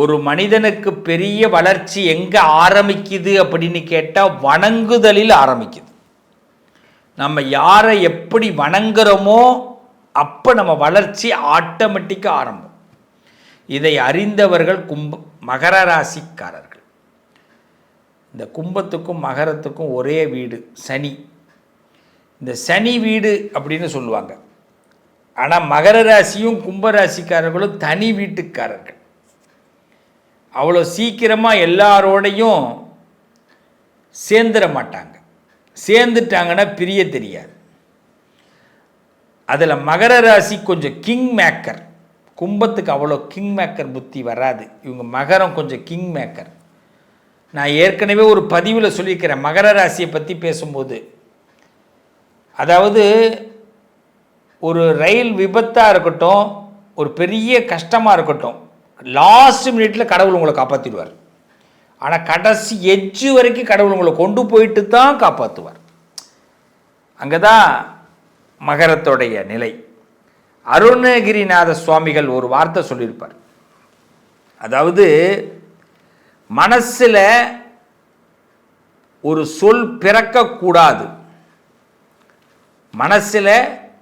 ஒரு மனிதனுக்கு பெரிய வளர்ச்சி எங்கே ஆரம்பிக்குது அப்படின்னு கேட்டால் வணங்குதலில் ஆரம்பிக்குது. நம்ம யாரை எப்படி வணங்குறோமோ அப்போ நம்ம வளர்ச்சி ஆட்டோமேட்டிக்காக ஆரம்பம். இதை அறிந்தவர்கள் கும்ப மகர ராசிக்காரர்கள். இந்த கும்பத்துக்கும் மகரத்துக்கும் ஒரே வீடு சனி. இந்த சனி வீடு அப்படின்னு சொல்லுவாங்க. ஆனால் மகர ராசியும் கும்பராசிக்காரர்களும் தனி வீட்டுக்காரர்கள். அவ்வளோ சீக்கிரமாக எல்லாரோடையும் சேர்ந்துட மாட்டாங்க சேர்ந்துட்டாங்கன்னா பிரிய தெரியாது. அதில் மகர ராசி கொஞ்சம் கிங் மேக்கர் கும்பத்துக்கு அவ்வளோ கிங் மேக்கர் புத்தி வராது. இவங்க மகரம் கொஞ்சம் கிங் மேக்கர் நான் ஏற்கனவே ஒரு பதிவில் சொல்லியிருக்கிறேன். மகர ராசியை பற்றி பேசும்போது. அதாவது ஒரு ரயில் விபத்தாக இருக்கட்டும் ஒரு பெரிய கஷ்டமாக இருக்கட்டும் லாஸ்ட் மினிட்ல கடவுள் உங்களை காப்பாற்றிடுவார் ஆனால் கடைசி எட்ஜு வரைக்கும் கடவுள் உங்களை கொண்டு போயிட்டு தான் காப்பாற்றுவார் அங்கே தான் மகரத்துடைய நிலை. அருணகிரிநாத சுவாமிகள் ஒரு வார்த்தை சொல்லியிருப்பார். அதாவது மனசில் ஒரு சொல் பிறக்கக்கூடாது. மனசில்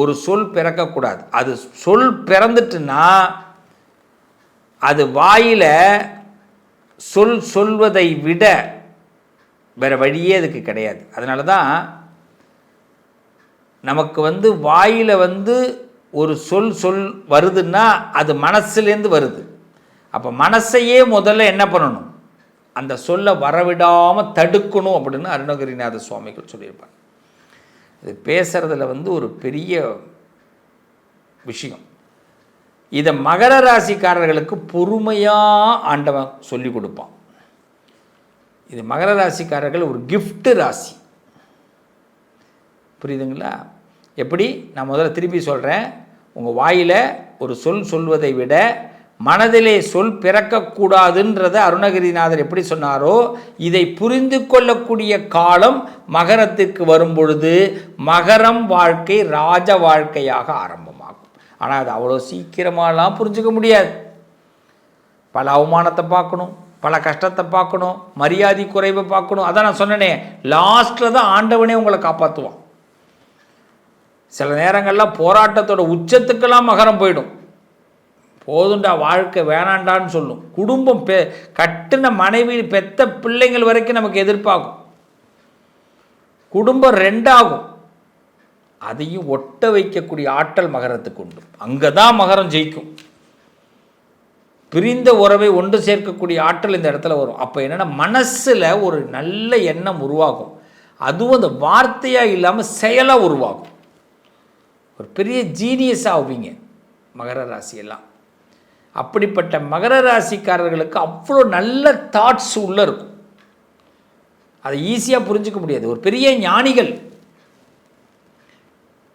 ஒரு சொல் பிறக்கக்கூடாது. அது சொல் பிறந்துட்டுன்னா அது வாயில் சொல் சொல்வதை விட வேறு வழியே அதுக்கு கிடையாது. அதனால தான் நமக்கு வந்து வாயில் வந்து ஒரு சொல் சொல் வருதுன்னா அது மனசுலேருந்து வருது. அப்போ மனசையே முதல்ல என்ன பண்ணணும்? அந்த சொல்லை வரவிடாமல் தடுக்கணும் அப்படின்னு அருணகிரிநாத சுவாமிகள் சொல்லியிருப்பார் இது பேசுகிறதுல வந்து ஒரு பெரிய விஷயம். இதை மகர ராசிக்காரர்களுக்கு பொறுமையாக ஆண்டவன் சொல்லி கொடுப்பான். இது மகர ராசிக்காரர்கள் ஒரு கிஃப்ட்டு ராசி. புரியுதுங்களா? எப்படி? நான் முதல்ல திருப்பி சொல்கிறேன் உங்கள் வாயில் ஒரு சொல் சொல்வதை விட மனதிலே சொல் பிறக்கக்கூடாதுன்றத அருணகிரிநாதர் எப்படி சொன்னாரோ இதை புரிந்து கொள்ளக்கூடிய காலம் மகரத்திற்கு வரும் பொழுது மகரம் வாழ்க்கை ராஜ வாழ்க்கையாக ஆரம்பம். ஆனால் அது அவ்வளோ சீக்கிரமாலாம் புரிஞ்சுக்க முடியாது. பல அவமானத்தை பார்க்கணும் பல கஷ்டத்தை பார்க்கணும் மரியாதை குறைவை பார்க்கணும். அதான் நான் சொன்னேனே லாஸ்ட்டில் தான் ஆண்டவனே உங்களை காப்பாற்றுவான் சில நேரங்களில் போராட்டத்தோட உச்சத்துக்கெல்லாம் மகரம் போயிடும். போதுண்டா வாழ்க்கை வேணாண்டான்னு சொல்லும். குடும்பம் பெ கட்டின மனைவி பெத்த பிள்ளைங்கள் வரைக்கும் நமக்கு எதிர்ப்பாகும். குடும்பம் ரெண்டாகும். அதையும் ஒட்ட வைக்கக்கூடிய ஆற்றல் மகரத்துக்கு உண்டு. அங்கே தான் மகரம் ஜெயிக்கும். பிரிந்த உறவை ஒன்று சேர்க்கக்கூடிய ஆற்றல் இந்த இடத்துல வரும். அப்போ என்னென்னா மனசில் ஒரு நல்ல எண்ணம் உருவாகும். அதுவும் அந்த வார்த்தையாக இல்லாமல் செயலாக உருவாகும். ஒரு பெரிய ஜீனியஸ் ஆவீங்க மகர ராசியெல்லாம். அப்படிப்பட்ட மகர ராசிக்காரர்களுக்கு அவ்வளோ நல்ல தாட்ஸ் உள்ளே இருக்கும். அதை ஈஸியாக புரிஞ்சிக்க முடியாது. ஒரு பெரிய ஞானிகள்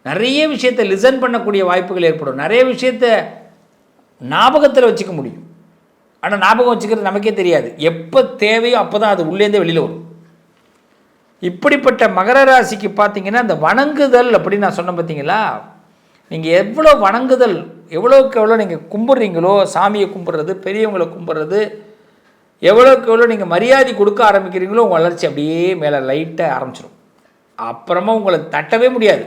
நிறைய விஷயத்தை லிசன் பண்ணக்கூடிய வாய்ப்புகள் ஏற்படும். நிறைய விஷயத்தை ஞாபகத்தில் வச்சுக்க முடியும். ஆனால் ஞாபகம் வச்சுக்கிறது நமக்கே தெரியாது. எப்போ தேவையோ அப்போ தான் அது உள்ளேருந்தே வெளியில் வரும். இப்படிப்பட்ட மகர ராசிக்கு பார்த்தீங்கன்னா அந்த வணங்குதல் அப்படின்னு நான் சொன்னேன் பார்த்தீங்களா நீங்கள் எவ்வளோ வணங்குதல் எவ்வளோக்கு எவ்வளோ நீங்கள் கும்பிட்றீங்களோ சாமியை கும்பிட்றது பெரியவங்களை கும்பிட்றது எவ்வளோக்கு எவ்வளோ நீங்கள் மரியாதை கொடுக்க ஆரம்பிக்கிறீங்களோ உங்கள் வளர்ச்சி அப்படியே மேலே லைட்டாக ஆரம்பிச்சிடும் அப்புறமா உங்களை தட்டவே முடியாது.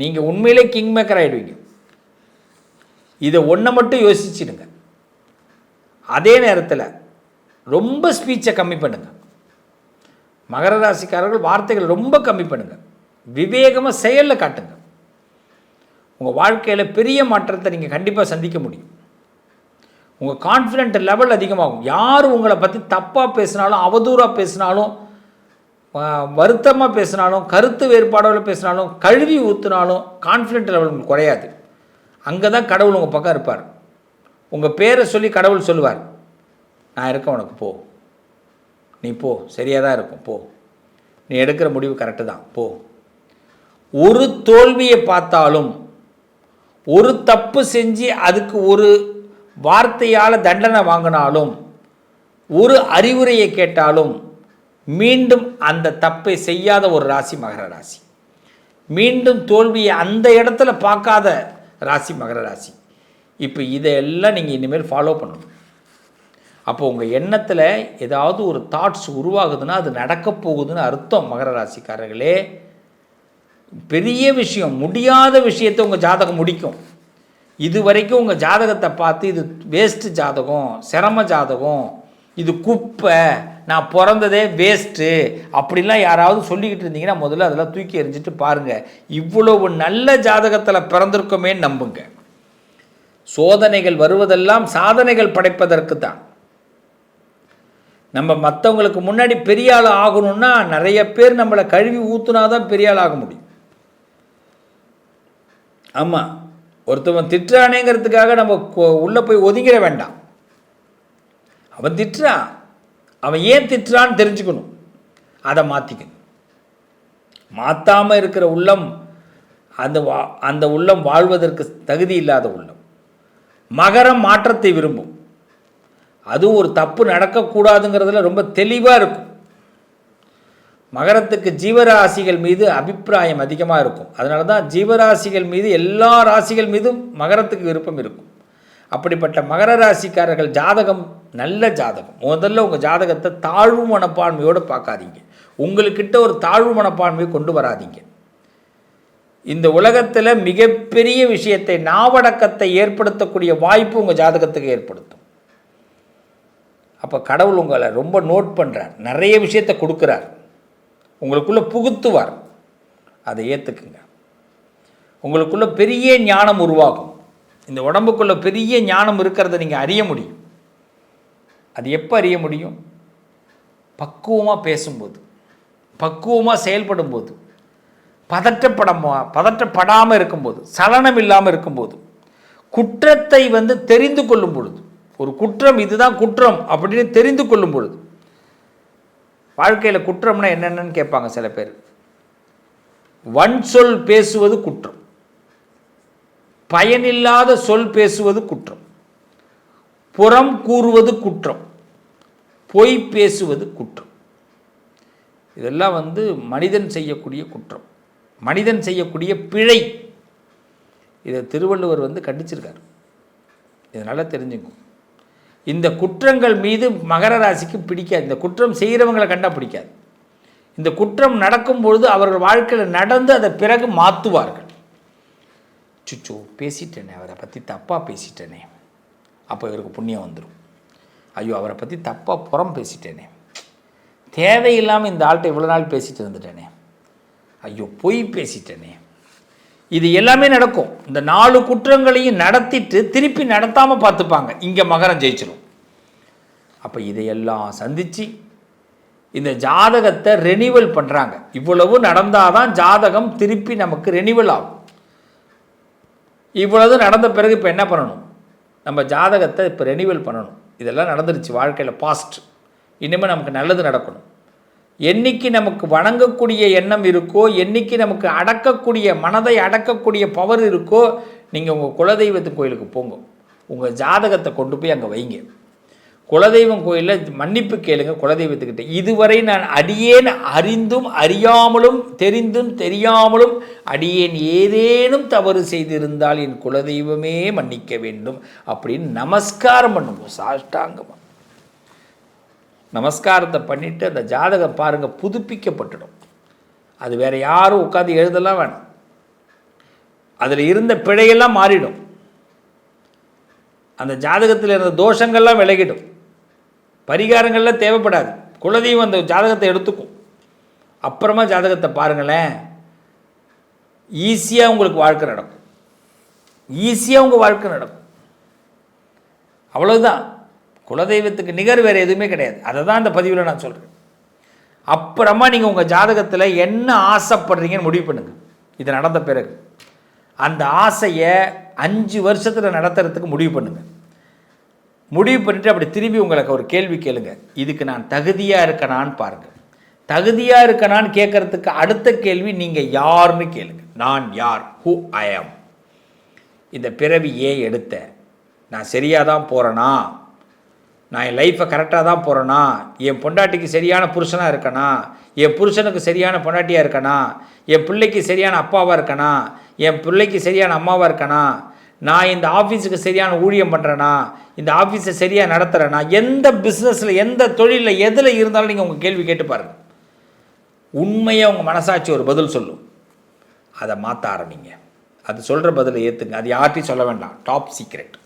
நீங்கள் உண்மையிலே கிங் மேக்கர் ஆகிடுவீங்க இதை ஒன்றை மட்டும் யோசிச்சிடுங்க. அதே நேரத்தில் ரொம்ப ஸ்பீச்சை கம்மி பண்ணுங்கள் மகர ராசிக்காரர்கள் வார்த்தைகள் ரொம்ப கம்மி பண்ணுங்கள் விவேகமாக செயலில் காட்டுங்க. உங்கள் வாழ்க்கையில் பெரிய மாற்றத்தை நீங்கள் கண்டிப்பாக சந்திக்க முடியும். உங்கள் கான்ஃபிடென்ட் லெவல் அதிகமாகும். யார் உங்களை பற்றி தப்பாக பேசினாலும் அவதூறாக பேசினாலும் வருத்தமாக பேசினாலும் கருத்து வேறுபாடோட பேசினாலும் கழுவி ஊற்றினாலும் கான்ஃபிடென்ட் லெவல் உங்களுக்கு குறையாது. அங்கே தான் கடவுள் உங்கள் பக்கம் இருப்பார். உங்கள் பேரை சொல்லி கடவுள் சொல்லுவார். நான் இருக்கேன் உனக்கு போ. நீ போ. சரியாக தான் இருக்கும். போ. நீ எடுக்கிற முடிவு கரெக்டு தான். போ. ஒரு தோல்வியை பார்த்தாலும் ஒரு தப்பு செஞ்சு அதுக்கு ஒரு வார்த்தையால் தண்டனை வாங்கினாலும் ஒரு அறிவுரையை கேட்டாலும் மீண்டும் அந்த தப்பை செய்யாத ஒரு ராசி மகர ராசி. மீண்டும் தோல்வியை அந்த இடத்துல பார்க்காத ராசி மகர ராசி. இப்போ இதையெல்லாம் நீங்கள் இனிமேல் ஃபாலோ பண்ணணும். அப்போ உங்கள் எண்ணத்தில் ஏதாவது ஒரு தாட்ஸ் உருவாகுதுன்னா அது நடக்க போகுதுன்னு அர்த்தம் மகர ராசிக்காரர்களே. பெரிய விஷயம் முடியாத விஷயத்தை உங்கள் ஜாதகம் முடிக்கும். இது வரைக்கும் உங்கள் ஜாதகத்தை பார்த்து இது வேஸ்ட்டு ஜாதகம் சிரம ஜாதகம் இது குப்பை. நான் பிறந்ததே வேஸ்ட்டு அப்படிலாம் யாராவது சொல்லிக்கிட்டு இருந்தீங்கன்னா முதல்ல அதெல்லாம் தூக்கி எறிஞ்சிட்டு பாருங்கள் இவ்வளவு நல்ல ஜாதகத்தில் பிறந்திருக்கோமே நம்புங்க. சோதனைகள் வருவதெல்லாம் சாதனைகள் படைப்பதற்கு தான். நம்ம மற்றவங்களுக்கு முன்னாடி பெரிய ஆள் ஆகணும்னா நிறைய பேர் நம்மளை கழுவி ஊற்றுனா தான் பெரிய ஆள் ஆக முடியும். ஆமாம் ஒருத்தவன் திட்டுறானேங்கிறதுக்காக நம்ம உள்ளே போய் ஒதுங்கிட வேண்டாம். அவன் திட்டுறான் அவன் ஏன் திட்டுறான்னு தெரிஞ்சுக்கணும். அதை மாற்றிக்கணும் மாற்றாமல் இருக்கிற உள்ளம் அந்த வா அந்த உள்ளம் வாழ்வதற்கு தகுதி இல்லாத உள்ளம். மகரம் மாற்றத்தை விரும்பும். அதுவும் ஒரு தப்பு நடக்கக்கூடாதுங்கிறதுல ரொம்ப தெளிவாக இருக்கும். மகரத்துக்கு ஜீவராசிகள் மீது அபிப்பிராயம் அதிகமாக இருக்கும். அதனால தான் ஜீவராசிகள் மீது எல்லா ராசிகள் மீதும் மகரத்துக்கு விருப்பம் இருக்கும். அப்படிப்பட்ட மகர ராசிக்காரர்கள் ஜாதகம் நல்ல ஜாதகம். முதல்ல உங்கள் ஜாதகத்தை தாழ்வு மனப்பான்மையோடு பார்க்காதீங்க. உங்களுக்கிட்ட ஒரு தாழ்வு மனப்பான்மையை கொண்டு வராதீங்க. இந்த உலகத்தில் மிகப்பெரிய விஷயத்தை நாவடக்கத்தை ஏற்படுத்தக்கூடிய வாய்ப்பு உங்கள் ஜாதகத்துக்கு ஏற்படுத்தும். அப்போ கடவுள் உங்களை ரொம்ப நோட் பண்ணுறார் நிறைய விஷயத்தை கொடுக்குறார். உங்களுக்குள்ளே புகுத்துவார். அதை ஏற்றுக்குங்க உங்களுக்குள்ளே பெரிய ஞானம் உருவாகும். இந்த உடம்புக்குள்ளே பெரிய ஞானம் இருக்கிறத நீங்கள் அறிய முடியும். அது எப்போ அறிய முடியும்? பக்குவமாக பேசும்போது பக்குவமாக செயல்படும் போது பதற்றப்படமா பதற்றப்படாமல் இருக்கும்போது சலனம் இல்லாமல் இருக்கும்போது குற்றத்தை வந்து தெரிந்து கொள்ளும் பொழுது ஒரு குற்றம் இதுதான் குற்றம் அப்படின்னு தெரிந்து கொள்ளும் பொழுது வாழ்க்கையில் குற்றம்னா என்னென்னு கேட்பாங்க சில பேர். வன்சொல் பேசுவது குற்றம். பயனில்லாத சொல் பேசுவது குற்றம். புறம் கூறுவது குற்றம். பொய் பேசுவது குற்றம். இதெல்லாம் வந்து மனிதன் செய்யக்கூடிய குற்றம். மனிதன் செய்யக்கூடிய பிழை. இதை திருவள்ளுவர் வந்து கண்டிச்சிருக்கார். இதனால் தெரிஞ்சுக்கும் இந்த குற்றங்கள் மீது மகர ராசிக்கு பிடிக்காது. இந்த குற்றம் செய்கிறவங்களை கண்டா பிடிக்காது. இந்த குற்றம் நடக்கும் பொழுது அவர்கள் வாழ்க்கையில் நடந்து அதை பிறகு மாற்றுவார்கள் சுச்சோ பேசிட்டேனே அவரை பற்றி தப்பாக பேசிட்டேனே. அப்போ இவருக்கு புண்ணியம் வந்துடும் ஐயோ அவரை பற்றி தப்பாக புறம் பேசிட்டேனே. தேவையில்லாமல் இந்த ஆள்கிட்ட இவ்வளோ நாள் பேசிட்டு இருந்துட்டேனே. ஐயோ பொய் பேசிட்டேனே. இது எல்லாமே நடக்கும். இந்த நாலு குற்றங்களையும் நடத்திட்டு திருப்பி நடத்தாமல் பார்த்துப்பாங்க. இங்கே மகரம் ஜெயிச்சிடும் அப்போ இதையெல்லாம் சந்தித்து இந்த ஜாதகத்தை ரெனிவல் பண்ணுறாங்க இவ்வளவு நடந்தால் தான் ஜாதகம் திருப்பி நமக்கு ரெனிவல் ஆகும். இவ்வளவு நடந்த பிறகு இப்போ என்ன பண்ணணும்? நம்ம ஜாதகத்தை இப்போ ரெனிவல் பண்ணணும். இதெல்லாம் நடந்துருச்சு வாழ்க்கையில் பாஸ்ட் இனிமேல் நமக்கு நல்லது நடக்கணும். என்னைக்கு நமக்கு வணங்கக்கூடிய எண்ணம் இருக்கோ என்னைக்கு நமக்கு அடக்கக்கூடிய மனதை அடக்கக்கூடிய பவர் இருக்கோ நீங்கள் உங்கள் குலதெய்வத்து கோயிலுக்கு போங்க. உங்கள் ஜாதகத்தை கொண்டு போய் அங்கே வைங்க. குலதெய்வம் கோயிலில் மன்னிப்பு கேளுங்க குலதெய்வத்துக்கிட்ட. இதுவரை நான் அடியேன் அறிந்தும் அறியாமலும் தெரிந்தும் தெரியாமலும் அடியேன் ஏதேனும் தவறு செய்திருந்தால் என் குலதெய்வமே மன்னிக்க வேண்டும் அப்படின்னு நமஸ்காரம் பண்ணுவோம் சாஷ்டாங்கமாக நமஸ்காரத்தை பண்ணிவிட்டு அந்த ஜாதகம் பாருங்கள் புதுப்பிக்கப்பட்டுடும். அது வேறு யாரும் உட்காந்து எழுதலாம் வேணாம். அதில் இருந்த பிழையெல்லாம் மாறிடும். அந்த ஜாதகத்தில் இருந்த தோஷங்கள்லாம் விலகிடும். பரிகாரங்கள்லாம் தேவைப்படாது. குலதெய்வம் அந்த ஜாதகத்தை எடுத்துக்கும். அப்புறமா ஜாதகத்தை பாருங்களேன். ஈஸியாக உங்களுக்கு வாழ்க்கை நடக்கும். ஈஸியாக உங்கள் வாழ்க்கை நடக்கும். அவ்வளோதான் குலதெய்வத்துக்கு நிகர் வேறு எதுவுமே கிடையாது. அதை தான் அந்த பதிவில் நான் சொல்கிறேன் அப்புறமா நீங்கள் உங்கள் ஜாதகத்தில் என்ன ஆசைப்படுறீங்கன்னு முடிவு பண்ணுங்கள் இது நடந்த பிறகு. அந்த ஆசையை அஞ்சு வருஷத்தில் நடத்துறதுக்கு முடிவு பண்ணுங்கள் முடிவு பண்ணிவிட்டு அப்படி திரும்பி உங்களுக்கு ஒரு கேள்வி கேளுங்க. இதுக்கு நான் தகுதியாக இருக்கணான்னு பாருங்கள் தகுதியாக இருக்கணான்னு கேட்குறதுக்கு அடுத்த கேள்வி நீங்கள் யாருன்னு கேளுங்க. நான் யார்? ஹூ ஐ ஆம் இந்த பிறவி ஏன் எடுத்தேன் நான் சரியாக தான் போகிறேனா நான் என் லைஃப்பை கரெக்டாக தான் போகிறேனா என் பொண்டாட்டிக்கு சரியான புருஷனாக இருக்கனா? என் புருஷனுக்கு சரியான பொண்டாட்டியாக இருக்கனா? என் பிள்ளைக்கு சரியான அப்பாவாக இருக்கனா? என் பிள்ளைக்கு சரியான அம்மாவாக இருக்கனா? நான் இந்த ஆஃபீஸுக்கு சரியான ஊழியம் பண்ணுறேனா இந்த ஆஃபீஸை சரியாக நடத்துகிறேனா எந்த பிஸ்னஸில் எந்த தொழிலில் எதில் இருந்தாலும் நீங்கள் உங்கள் கேள்வி கேட்டு பாருங்கள் உண்மையாக உங்கள் மனசாட்சி ஒரு பதில் சொல்லும். அதை மாற்ற ஆரம்பிங்க. அது சொல்கிற பதிலை ஏற்றுங்க அது யார்ட்டையும் சொல்ல வேண்டாம். டாப் சீக்ரெட்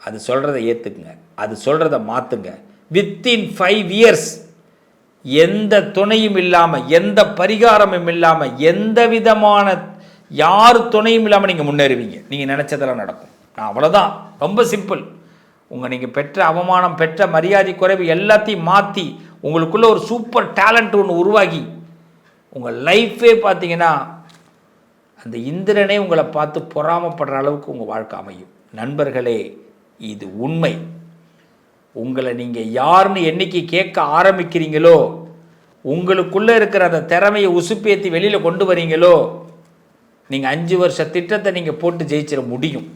அது சொல்கிறத ஏற்றுக்குங்க அது சொல்கிறத மாற்றுங்க வித்தின் ஃபைவ் இயர்ஸ் எந்த துணையும் இல்லாமல் எந்த பரிகாரமும் இல்லாமல் எந்த விதமான யார் துணையும் இல்லாமல் நீங்கள் முன்னேறுவீங்க. நீங்கள் நினச்சதெல்லாம் நடக்கும். நான் அவ்வளோதான் ரொம்ப சிம்பிள் உங்கள் நீங்கள் பெற்ற அவமானம் பெற்ற மரியாதை குறைவு எல்லாத்தையும் மாற்றி உங்களுக்குள்ள ஒரு சூப்பர் டேலண்ட் ஒன்று உருவாகி உங்கள் லைஃபே பார்த்தீங்கன்னா அந்த இந்திரனே உங்களை பார்த்து பொறாமப்படுற அளவுக்கு உங்கள் வாழ்க்கை அமையும். நண்பர்களே இது உண்மை. உங்களை நீங்கள் யாருன்னு என்றைக்கு கேட்க ஆரம்பிக்கிறீங்களோ உங்களுக்குள்ளே இருக்கிற அந்த திறமையை உசுப்பேற்றி வெளியில் கொண்டு வரீங்களோ நீங்கள் அஞ்சு வருஷ திட்டத்தை நீங்கள் போட்டு ஜெயிச்சிட முடியும்.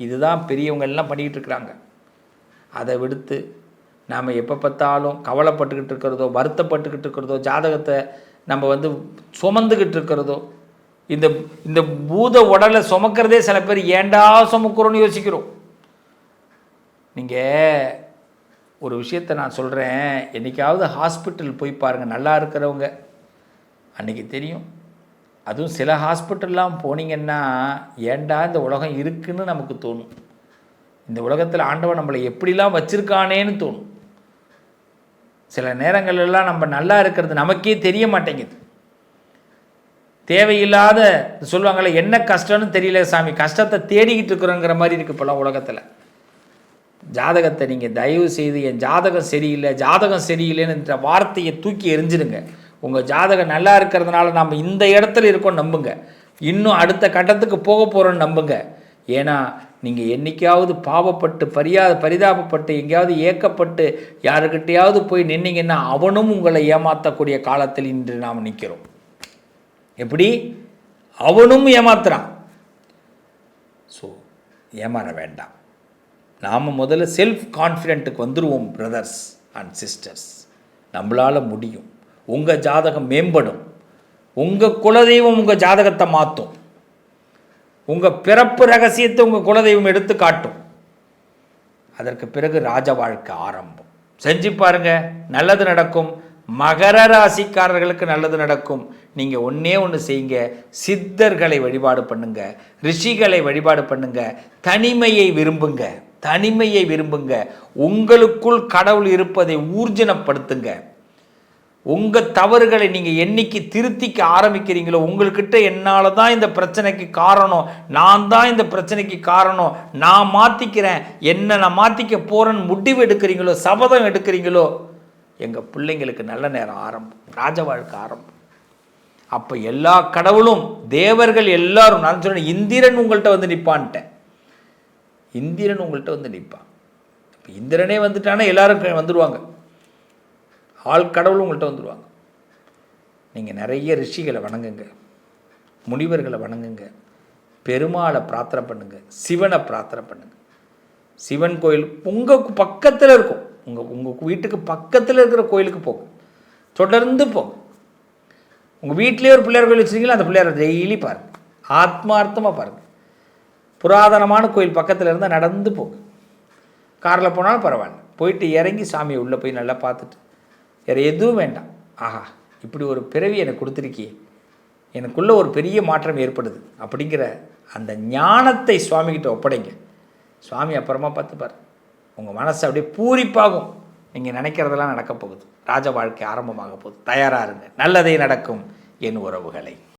இதுதான் பெரியவங்க எல்லாம் பண்ணிக்கிட்டு இருக்கிறாங்க. அதை விடுத்து நாம் எப்போ பார்த்தாலும் கவலைப்பட்டுக்கிட்டு இருக்கிறதோ வருத்தப்பட்டுக்கிட்டு இருக்கிறதோ ஜாதகத்தை நம்ம வந்து சுமந்துக்கிட்டு இருக்கிறதோ இந்த இந்த பூத உடலை சுமக்கிறதே சில பேர் ஏண்டா சுமக்கிறோன்னு யோசிக்கிறோம். நீங்கள் ஒரு விஷயத்தை நான் சொல்கிறேன் என்றைக்காவது ஹாஸ்பிட்டல் போய் பாருங்கள் நல்லா இருக்கிறவங்க. அன்றைக்கி தெரியும். அதுவும் சில ஹாஸ்பிட்டல்லாம் போனீங்கன்னா ஏண்டா இந்த உலகம் இருக்குன்னு நமக்கு தோணும். இந்த உலகத்தில் ஆண்டவன் நம்மளை எப்படிலாம் வச்சுருக்கானேன்னு தோணும். சில நேரங்கள்லாம் நம்ம நல்லா இருக்கிறது நமக்கே தெரிய மாட்டேங்குது. தேவையில்லாத சொல்லுவாங்களே என்ன கஷ்டம்னு தெரியல சாமி கஷ்டத்தை தேடிக்கிட்டு இருக்கிறோங்கிற மாதிரி இருக்குது இப்போலாம் உலகத்தில். ஜாதகத்தை நீங்கள் தயவு செய்து என் ஜாதகம் சரியில்லை ஜாதகம் சரியில்லைன்னு வார்த்தையை தூக்கி எரிஞ்சிடுங்க உங்கள் ஜாதகம் நல்லா இருக்கிறதுனால நம்ம இந்த இடத்துல இருக்கோம் நம்புங்க. இன்னும் அடுத்த கட்டத்துக்கு போக போகிறோன்னு நம்புங்க. ஏன்னா நீங்கள் என்றைக்காவது பாவப்பட்டு பரியா பரிதாபப்பட்டு எங்கேயாவது ஏக்கப்பட்டு யாருக்கிட்டையாவது போய் நின்னீங்கன்னா அவனும் உங்களை ஏமாற்றக்கூடிய காலத்தில் இன்று நாம் நிற்கிறோம் எப்படி? அவனும் ஏமாத்துறான். ஸோ ஏமாற வேண்டாம். நாம் முதல்ல செல்ஃப் கான்ஃபிடென்ட்டுக்கு வந்துடுவோம் பிரதர்ஸ் அண்ட் சிஸ்டர்ஸ் நம்மளால் முடியும். உங்கள் ஜாதகம் மேம்படும். உங்கள் குலதெய்வம் உங்கள் ஜாதகத்தை மாற்றும் உங்கள் பிறப்பு ரகசியத்தை உங்கள் குலதெய்வம் எடுத்து காட்டும். அதற்கு பிறகு ராஜ வாழ்க்கை ஆரம்பம். செஞ்சு பாருங்க நல்லது நடக்கும். மகர ராசிக்காரர்களுக்கு நல்லது நடக்கும். நீங்கள் ஒன்றே ஒன்று செய்யுங்க. சித்தர்களை வழிபாடு பண்ணுங்க. ரிஷிகளை வழிபாடு பண்ணுங்க. தனிமையை விரும்புங்க. தனிமையை விரும்புங்க. உங்களுக்குள் கடவுள் இருப்பதை ஊர்ஜனப்படுத்துங்க. உங்கள் தவறுகளை நீங்கள் என்னைக்கு திருத்திக்க ஆரம்பிக்கிறீங்களோ உங்கள்கிட்ட என்னால் தான் இந்த பிரச்சனைக்கு காரணம் நான் தான் இந்த பிரச்சனைக்கு காரணம் நான் மாற்றிக்கிறேன் என்ன நான் மாற்றிக்க போகிறேன்னு முடிவு எடுக்கிறீங்களோ சபதம் எடுக்கிறீங்களோ எங்கள் பிள்ளைங்களுக்கு நல்ல நேரம் ஆரம்பம் ராஜ வாழ்க்கை ஆரம்பம். அப்போ எல்லா கடவுளும் தேவர்கள் எல்லாரும் நான் சொன்னேன் இந்திரன் உங்கள்கிட்ட வந்து நிற்பான்ட்டேன் இந்திரன் உங்கள்கிட்ட வந்து நிற்பான் இப்போ இந்திரனே வந்துட்டானா எல்லாரும் வந்துடுவாங்க ஆள் கடவுள் உங்கள்கிட்ட வந்துடுவாங்க நீங்கள் நிறைய ரிஷிகளை வணங்குங்க. முனிவர்களை வணங்குங்க. பெருமாளை பிரார்த்தனை பண்ணுங்கள் சிவனை பிரார்த்தனை பண்ணுங்கள் சிவன் கோயில் உங்கள் பக்கத்தில் இருக்கும். உங்கள் உங்கள் வீட்டுக்கு பக்கத்தில் இருக்கிற கோயிலுக்கு போங்க. தொடர்ந்து போங்க. உங்கள் வீட்டிலே ஒரு பிள்ளையார் கோயில் வச்சுருக்கீங்களா? அந்த பிள்ளையார் டெய்லி பாருங்கள் ஆத்மார்த்தமாக பாருங்கள் புராதனமான கோயில் பக்கத்தில் இருந்தால் நடந்து போங்க. காரில் போனாலும் பரவாயில்ல. போயிட்டு இறங்கி சாமியை உள்ளே போய் நல்லா பார்த்துட்டு வேறு எதுவும் வேண்டாம். ஆஹா இப்படி ஒரு பிறவி எனக்கு கொடுத்துருக்கியே. எனக்குள்ளே ஒரு பெரிய மாற்றம் ஏற்படுது. அப்படிங்கிற அந்த ஞானத்தை சுவாமிகிட்ட ஒப்படைங்க. சுவாமி அப்புறமா பார்த்துப்பார். உங்கள் மனசு அப்படியே பூரிப்பாகும். நீங்கள் நினைக்கிறதெல்லாம் நடக்க போகுது ராஜ வாழ்க்கை ஆரம்பமாக போகுது. தயாராக இருங்க. நல்லதே நடக்கும் என் உறவுகளை.